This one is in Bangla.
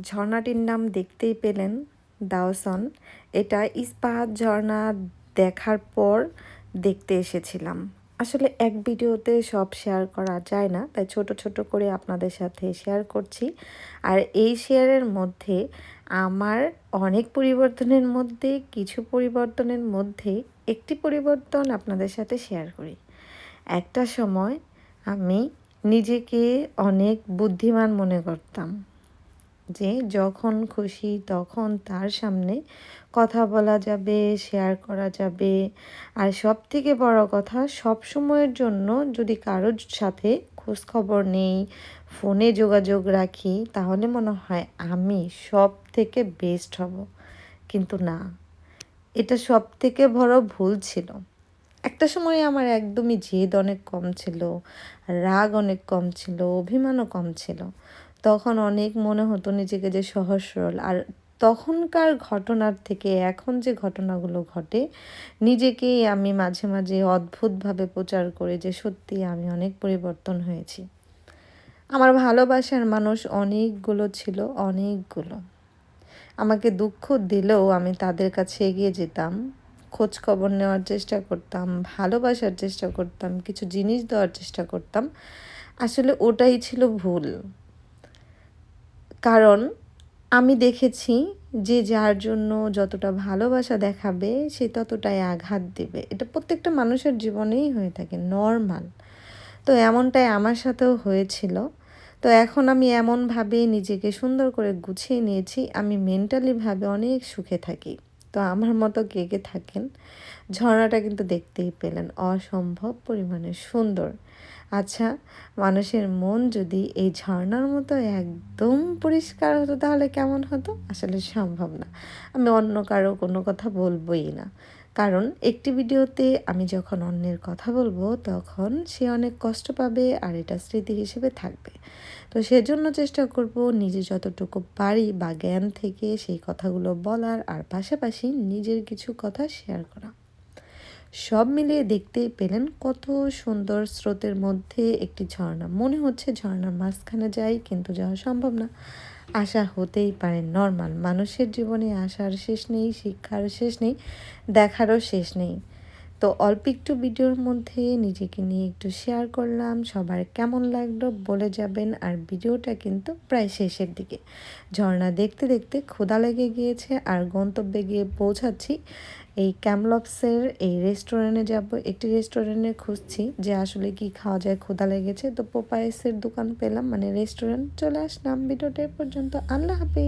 ঝর্ণাটির নাম দেখতেই পেলেন দাওসন। এটা ইস্পাহাত ঝর্ণা দেখার পর দেখতে এসেছিলাম। আসলে এক ভিডিওতে সব শেয়ার করা যায় না, তাই ছোট ছোট করে আপনাদের সাথে শেয়ার করছি। আর এই শেয়ারের মধ্যে আমার অনেক পরিবর্তনের মধ্যে, কিছু পরিবর্তনের মধ্যে একটি পরিবর্তন আপনাদের সাথে শেয়ার করি। একটা সময় আমি নিজেকে অনেক বুদ্ধিমান মনে করতাম। যে যখন খুশি তখন তার সামনে কথা বলা যাবে শেয়ার করা যাবে। আর সব থেকে বড় কথা সব সময়ের জন্য যদি কারোর সাথে খোঁজখবর নেই, ফোনে যোগাযোগ রাখি, তাহলে মনে হয় আমি সব থেকে বেস্ট হব। কিন্তু না, এটা সব থেকে বড় ভুল ছিল। একটা সময় আমার একদমই জেদ অনেক কম ছিল, রাগ অনেক কম ছিল, অভিমানও কম ছিল। তখন অনেক মনে হতো নিজেকে যে সহজ সরল আর তখনকার ঘটনার থেকে এখন যে ঘটনাগুলো ঘটে, নিজেকেই আমি মাঝে মাঝে অদ্ভুতভাবে প্রচার করি যে সত্যি আমি অনেক পরিবর্তন হয়েছি। আমার ভালোবাসার মানুষ অনেকগুলো ছিল, অনেকগুলো। আমাকে দুঃখ দিলেও আমি তাদের কাছে এগিয়ে যেতাম খোঁজ খবর নেওয়ার চেষ্টা করতাম, ভালোবাসার চেষ্টা করতাম, কিছু জিনিস দেওয়ার চেষ্টা করতাম। আসলে ওটাই ছিল ভুল। কারণ আমি দেখেছি যে যার জন্য যতটা ভালোবাসা দেখাবে, সে ততটাই আঘাত দেবে। এটা প্রত্যেকটা মানুষের জীবনেই হয়ে থাকে নর্মাল তো এমনটাই আমার সাথেও হয়েছিল। তো এখন আমি এমনভাবে নিজেকে সুন্দর করে গুছিয়ে নিয়েছি, আমি মেন্টালিভাবে অনেক সুখে থাকি। তো আমার মতো কে থাকেন? ঝর্ণাটা কিন্তু দেখতেই পেলেন। অসম্ভব পরিমাণে সুন্দর। আচ্ছা মানুষের মন যদি এই ঝর্ণার মতো একদম পরিষ্কার হতো তাহলে কেমন হতো? আসলে সম্ভব না। আমি অন্য কারও কোনো কথা বলবোই না। কারণ একটি ভিডিওতে আমি যখন অন্যের কথা বলব, তখন সে অনেক কষ্ট পাবে আর এটা স্মৃতি হিসেবে থাকবে। তো সেজন্য চেষ্টা করব নিজে যতটুকু পারি বা জ্ঞান থেকে সেই কথাগুলো বলার, আর পাশাপাশি নিজের কিছু কথা শেয়ার করা। সব মিলিয়ে দেখতে পেলেন কত সুন্দর স্রোতের মধ্যে একটি ঝর্ণা। মনে হচ্ছে ঝর্ণার মাঝখানে যাই, কিন্তু যাওয়া সম্ভব না। আশা হতেই পারে নর্মাল। মানুষের জীবনে আসার শেষ নেই, শিক্ষার শেষ নেই, দেখারও শেষ নেই। তো অল্প একটু ভিডিওর মধ্যে নিজেকে নিয়ে একটু শেয়ার করলাম। সবার কেমন লাগল বলে যাবেন। আর ভিডিওটা কিন্তু প্রায় শেষের দিকে। ঝর্ণা দেখতে দেখতে ক্ষুদা লেগে গিয়েছে। আর গন্তব্যে গিয়ে পৌঁছাচ্ছি। এই ক্যামলপসের এই রেস্টুরেন্টে যাব। একটি রেস্টুরেন্টে খুঁজছি যে আসলে কি খাওয়া যায় ক্ষুদা লেগেছে। তো পোপাইসের দোকান পেলাম। মানে রেস্টুরেন্ট চলে আসলাম। ভিডিওটা পর্যন্ত। আল্লাহ হাফিজ।